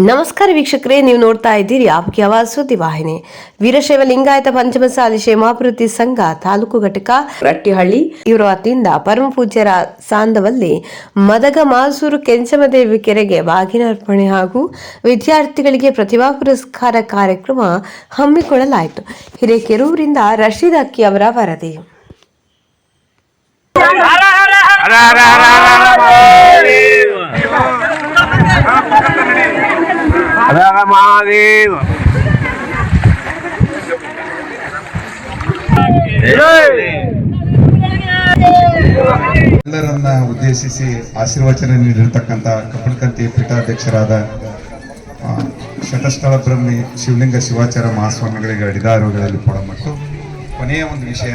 ನಮಸ್ಕಾರ ವೀಕ್ಷಕರೇ ನೀವು ನೋಡ್ತಾ ಇದ್ದೀರಿ ಆಪ್ಗೆ ಆವಾಜ್ ಸುದ್ದಿ ವಾಹಿನಿ ವೀರಶೈವ ಲಿಂಗಾಯತ ಪಂಚಮಸಾಲಿ ಕ್ಷೇಮಾಭಿವೃದ್ಧಿ ಸಂಘ ತಾಲೂಕು ಘಟಕ ರಟ್ಟಿಹಳ್ಳಿ ಇವರ ವತಿಯಿಂದ ಪರಮ ಪೂಜ್ಯರ ಸಾಂದವಲ್ಲಿ ಮದಗ ಮಾಸೂರು ಕೆಂಚಮದೇವಿ ಕೆರೆಗೆ ಬಾಗಿನ ಅರ್ಪಣೆ ಹಾಗೂ ವಿದ್ಯಾರ್ಥಿಗಳಿಗೆ ಪ್ರತಿಭಾ ಪುರಸ್ಕಾರ ಕಾರ್ಯಕ್ರಮ ಹಮ್ಮಿಕೊಳ್ಳಲಾಯಿತು ಹಿರೇಕೆರೂರಿಂದ ರಶೀದ್ ಅಕ್ಕಿ ಅವರ ವರದಿ ಮಹಾದೇವ ಎಲ್ಲರನ್ನ ಉದ್ದೇಶಿಸಿ ಆಶೀರ್ವಚನ ನೀಡಿರ್ತಕ್ಕಂಥ ಕಪಲ್ಕಂತಿ ಪೀಠಾಧ್ಯಕ್ಷರಾದ ಶತಸ್ಥಳ ಬ್ರಹ್ಮಿ ಶಿವಲಿಂಗ ಶಿವಾಚಾರ ಮಹಾಸ್ವಾಮಿಗಳಿಗೆ ಅಡಿದಾರುಗಳಲ್ಲಿ ಕೊಡಮಟ್ಟು ಕೊನೆಯ ಒಂದು ವಿಷಯ,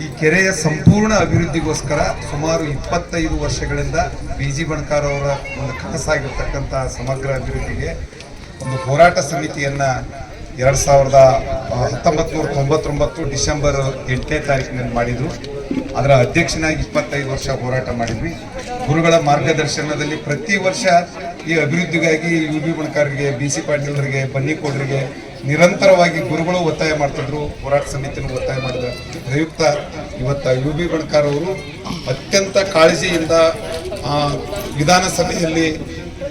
ಈ ಕೆರೆಯ ಸಂಪೂರ್ಣ ಅಭಿವೃದ್ಧಿಗೋಸ್ಕರ ಸುಮಾರು ಇಪ್ಪತ್ತೈದು ವರ್ಷಗಳಿಂದ ಬಿ ಜಿ ಬಣಕಾರ್ ಅವರ ಒಂದು ಕನಸಾಗಿರ್ತಕ್ಕಂಥ ಸಮಗ್ರ ಅಭಿವೃದ್ಧಿಗೆ ಒಂದು ಹೋರಾಟ ಸಮಿತಿಯನ್ನ ಎರಡ್ ಸಾವಿರದ ಹತ್ತೊಂಬತ್ತು ನೂರ ತೊಂಬತ್ತೊಂಬತ್ತು ಡಿಸೆಂಬರ್ ಎಂಟನೇ ತಾರೀಕಿನಲ್ಲಿ ಮಾಡಿದ್ರು. ಅದರ ಅಧ್ಯಕ್ಷನಾಗಿ ಇಪ್ಪತ್ತೈದು ವರ್ಷ ಹೋರಾಟ ಮಾಡಿದ್ವಿ. ಗುರುಗಳ ಮಾರ್ಗದರ್ಶನದಲ್ಲಿ ಪ್ರತಿ ವರ್ಷ ಈ ಅಭಿವೃದ್ಧಿಗಾಗಿ ಯು ಬಿ ಬಣಕಾರರಿಗೆ ಬಿ ಸಿ ಪಾಟೀಲರಿಗೆ, ಬನ್ನಿಕೋಡ್ರಿಗೆ ನಿರಂತರವಾಗಿ ಗುರುಗಳು ಒತ್ತಾಯ ಮಾಡ್ತಿದ್ರು. ಹೋರಾಟ ಸಮಿತಿನೂ ಒತ್ತಾಯ ಮಾಡಿದ್ರು ಪ್ರಯುಕ್ತ ಇವತ್ತು ಯು ಬಿ ಬಣಕಾರ್ ಅವರು ಅತ್ಯಂತ ಕಾಳಜಿಯಿಂದ ವಿಧಾನಸಭೆಯಲ್ಲಿ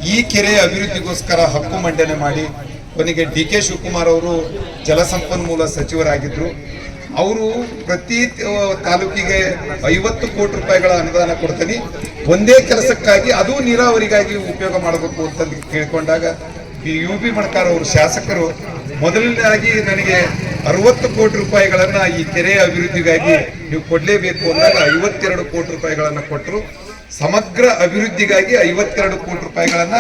ಈ ಕೆರೆಯ ಅಭಿವೃದ್ಧಿಗೋಸ್ಕರ ಹಕ್ಕು ಮಂಡನೆ ಮಾಡಿ ಕೊನೆಗೆ ಡಿ ಕೆ ಶಿವಕುಮಾರ್ ಅವರು ಜಲಸಂಪನ್ಮೂಲ ಸಚಿವರಾಗಿದ್ದರು ಅವರು ಪ್ರತಿ ತಾಲೂಕಿಗೆ ಐವತ್ತು ಕೋಟಿ ರೂಪಾಯಿಗಳ ಅನುದಾನ ಕೊಡ್ತೀನಿ. ಒಂದೇ ಕೆಲಸಕ್ಕಾಗಿ ಅದು ನೀರಾವರಿಗಾಗಿ ಉಪಯೋಗ ಮಾಡಬೇಕು ಅಂತ ಕೇಳಿಕೊಂಡಾಗ ಈ ಯು ಪಿ ಮಣಕಾರ್ ಅವರು ಶಾಸಕರು ಮೊದಲನೇದಾಗಿ ನನಗೆ ಅರವತ್ತು ಕೋಟಿ ರೂಪಾಯಿಗಳನ್ನು ಈ ಕೆರೆಯ ಅಭಿವೃದ್ಧಿಗಾಗಿ ನೀವು ಕೊಡಲೇಬೇಕು ಅಂದಾಗ ಐವತ್ತೆರಡು ಕೋಟಿ ರೂಪಾಯಿಗಳನ್ನು ಕೊಟ್ಟರು ಸಮಗ್ರ ಅಭಿವೃದ್ಧಿಗಾಗಿ ಐವತ್ತೆರಡು ಕೋಟಿ ರೂಪಾಯಿಗಳನ್ನ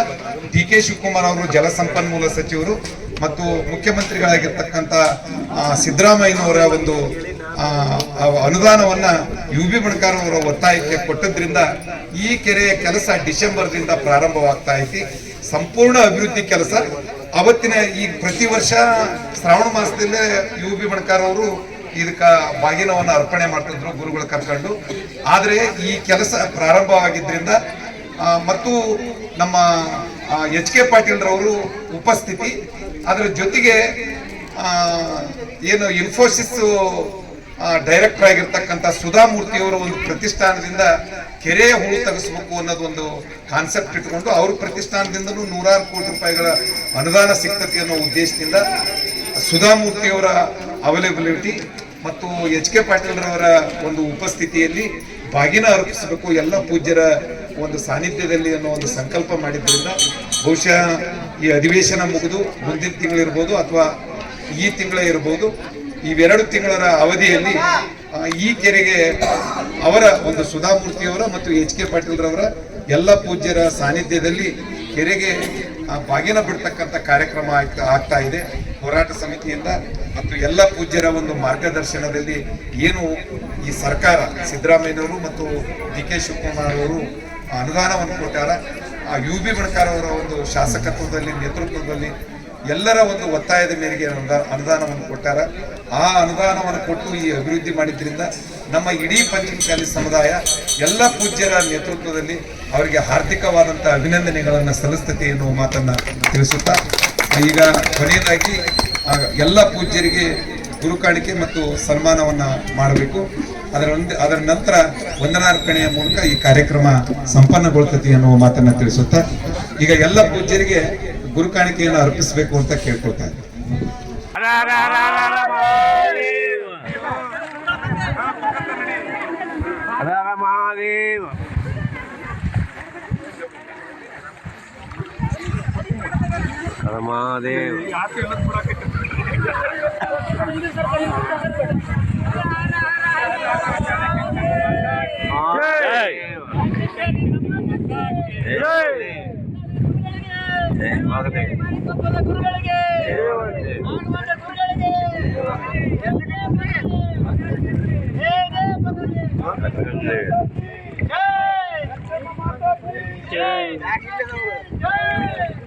ಡಿ ಕೆ ಶಿವಕುಮಾರ್ ಅವರು ಜಲಸಂಪನ್ಮೂಲ ಸಚಿವರು ಮತ್ತು ಮುಖ್ಯಮಂತ್ರಿಗಳಾಗಿರ್ತಕ್ಕಂಥ ಆ, ಸಿದ್ದರಾಮಯ್ಯನವರ ಒಂದು ಅನುದಾನವನ್ನ ಯು ಬಿ ಬಣಕಾರ್ ಅವರ ಒತ್ತಾಯಕ್ಕೆ ಕೊಟ್ಟದ್ರಿಂದ ಈ ಕೆರೆಯ ಕೆಲಸ ಡಿಸೆಂಬರ್ದಿಂದ ಪ್ರಾರಂಭವಾಗ್ತಾ ಐತಿ. ಸಂಪೂರ್ಣ ಅಭಿವೃದ್ಧಿ ಕೆಲಸ. ಅವತ್ತಿನ ಈ ಪ್ರತಿ ವರ್ಷ ಶ್ರಾವಣ ಮಾಸದಲ್ಲೇ ಯು ಬಿ ಬಣಕಾರ್ ಅವರು ಇದಕ್ಕ ಬಾಗಿನವನ್ನು ಅರ್ಪಣೆ ಮಾಡ್ತಿದ್ರು ಗುರುಗಳು ಕರ್ಕೊಂಡು. ಆದರೆ ಈ ಕೆಲಸ ಪ್ರಾರಂಭವಾಗಿದ್ದರಿಂದ ಮತ್ತು ನಮ್ಮ ಎಚ್ ಕೆ ಪಾಟೀಲ್ರವರು ಉಪಸ್ಥಿತಿ, ಅದರ ಜೊತೆಗೆ ಏನು ಇನ್ಫೋಸಿಸ್ ಡೈರೆಕ್ಟರ್ ಆಗಿರ್ತಕ್ಕಂಥ ಸುಧಾಮೂರ್ತಿಯವರ ಒಂದು ಪ್ರತಿಷ್ಠಾನದಿಂದ ಕೆರೆಯ ಹೂಳು ತೆಗೆಸಬೇಕು ಅನ್ನೋದು ಒಂದು ಕಾನ್ಸೆಪ್ಟ್ ಇಟ್ಕೊಂಡು ಅವ್ರ ಪ್ರತಿಷ್ಠಾನದಿಂದಲೂ ನೂರಾರು ಕೋಟಿ ರೂಪಾಯಿಗಳ ಅನುದಾನ ಸಿಗ್ತತಿ ಅನ್ನೋ ಉದ್ದೇಶದಿಂದ ಸುಧಾಮೂರ್ತಿಯವರ ಅವೈಲಬಿಲಿಟಿ ಮತ್ತು ಎಚ್ ಕೆ ಪಾಟೀಲ್ರವರ ಒಂದು ಉಪಸ್ಥಿತಿಯಲ್ಲಿ ಬಾಗಿನ ಅರ್ಪಿಸಬೇಕು, ಎಲ್ಲ ಪೂಜ್ಯರ ಒಂದು ಸಾನ್ನಿಧ್ಯದಲ್ಲಿ ಅನ್ನೋ ಒಂದು ಸಂಕಲ್ಪ ಮಾಡಿದ್ರಿಂದ ಬಹುಶಃ ಈ ಅಧಿವೇಶನ ಮುಗಿದು ಮುಂದಿನ ತಿಂಗಳಿರ್ಬೋದು ಅಥವಾ ಈ ತಿಂಗಳೇ ಇರ್ಬೋದು. ಇವೆರಡು ತಿಂಗಳ ಅವಧಿಯಲ್ಲಿ ಈ ಕೆರೆಗೆ ಅವರ ಒಂದು ಸುಧಾಮೂರ್ತಿಯವರ ಮತ್ತು ಎಚ್ ಕೆ ಪಾಟೀಲ್ರವರ ಎಲ್ಲ ಪೂಜ್ಯರ ಸಾನ್ನಿಧ್ಯದಲ್ಲಿ ಕೆರೆಗೆ ಬಾಗಿನ ಬಿಡ್ತಕ್ಕಂಥ ಕಾರ್ಯಕ್ರಮ ಆಗ್ತಾ ಆಗ್ತಾ ಇದೆ. ಹೋರಾಟ ಸಮಿತಿಯಿಂದ ಮತ್ತು ಎಲ್ಲ ಪೂಜ್ಯರ ಒಂದು ಮಾರ್ಗದರ್ಶನದಲ್ಲಿ ಏನು ಈ ಸರ್ಕಾರ, ಸಿದ್ದರಾಮಯ್ಯನವರು ಮತ್ತು ಡಿ ಕೆ ಶಿವಕುಮಾರ್ ಅವರು ಅನುದಾನವನ್ನು ಕೊಟ್ಟಾರ. ಆ ಯು ಬಿ ಅವರ ಒಂದು ಶಾಸಕತ್ವದಲ್ಲಿ, ನೇತೃತ್ವದಲ್ಲಿ ಎಲ್ಲರ ಒಂದು ಒತ್ತಾಯದ ಮೇರೆಗೆ ಅನುದಾನ, ಅನುದಾನವನ್ನು ಕೊಟ್ಟಾರ. ಆ ಅನುದಾನವನ್ನು ಕೊಟ್ಟು ಈ ಅಭಿವೃದ್ಧಿ ಮಾಡಿದ್ರಿಂದ ನಮ್ಮ ಇಡೀ ಪಂಚಮಸಾಲಿ ಸಮುದಾಯ, ಎಲ್ಲ ಪೂಜ್ಯರ ನೇತೃತ್ವದಲ್ಲಿ ಅವರಿಗೆ ಹಾರ್ದಿಕವಾದಂಥ ಅಭಿನಂದನೆಗಳನ್ನು ಸಲ್ಲಿಸ್ತತೆ ಎನ್ನುವ ಮಾತನ್ನು ತಿಳಿಸುತ್ತಾ, ಈಗ ಕೊನೆಯದಾಗಿ ಎಲ್ಲ ಪೂಜ್ಯರಿಗೆ ಗುರುಕಾಣಿಕೆ ಮತ್ತು ಸನ್ಮಾನವನ್ನ ಮಾಡಬೇಕು. ಅದರ ಅದರ ನಂತರ ವಂದನಾರ್ಪಣೆಯ ಮೂಲಕ ಈ ಕಾರ್ಯಕ್ರಮ ಸಂಪನ್ನಗೊಳ್ತತಿ ಅನ್ನುವ ಮಾತನ್ನ ತಿಳಿಸುತ್ತಾ, ಈಗ ಎಲ್ಲ ಪೂಜ್ಯರಿಗೆ ಗುರುಕಾಣಿಕೆಯನ್ನು ಅರ್ಪಿಸಬೇಕು ಅಂತ ಕೇಳ್ಕೊಳ್ತಾ ಇದ್ದೀನಿ ಮಹಾದೇವ ಗುರುಗಳಿಗೆ ಆಡುವಾಡ ಗುರುಗಳಿಗೆ ಜೈ ಜೈ ಜೈ